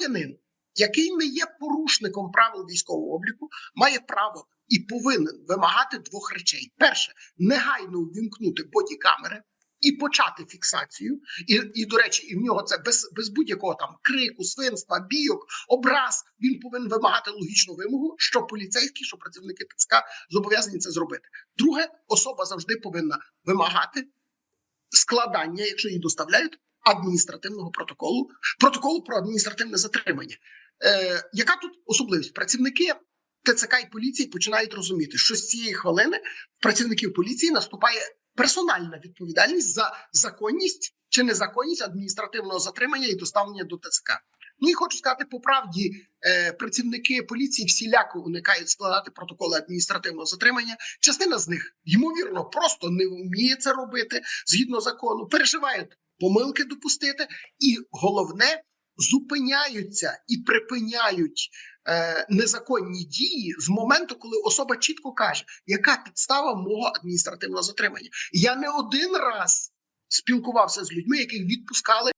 громадянин, який не є порушником правил військового обліку, має право і повинен вимагати двох речей: перше, негайно ввімкнути бодікамери. І почати фіксацію, і, і до речі, і в нього це без, без будь-якого там крику, свинства, бійок, образ. Він повинен вимагати логічну вимогу, що поліцейські, що працівники ТЦК зобов'язані це зробити. Друге, особа завжди повинна вимагати складання, якщо її доставляють, адміністративного протоколу, протоколу про адміністративне затримання. Е, яка тут особливість? Працівники ТЦК і поліції починають розуміти, що з цієї хвилини працівників поліції наступає персональна відповідальність за законність чи незаконність адміністративного затримання і доставлення до ТЦК. Ну і хочу сказати по правді, е, працівники поліції всіляко уникають складати протоколи адміністративного затримання. Частина з них ймовірно просто не вміє це робити згідно закону, переживають помилки допустити, і головне зупиняються і припиняють е, незаконні дії з моменту, коли особа чітко каже, яка підстава мого адміністративного затримання. Я не один раз спілкувався з людьми, яких відпускали.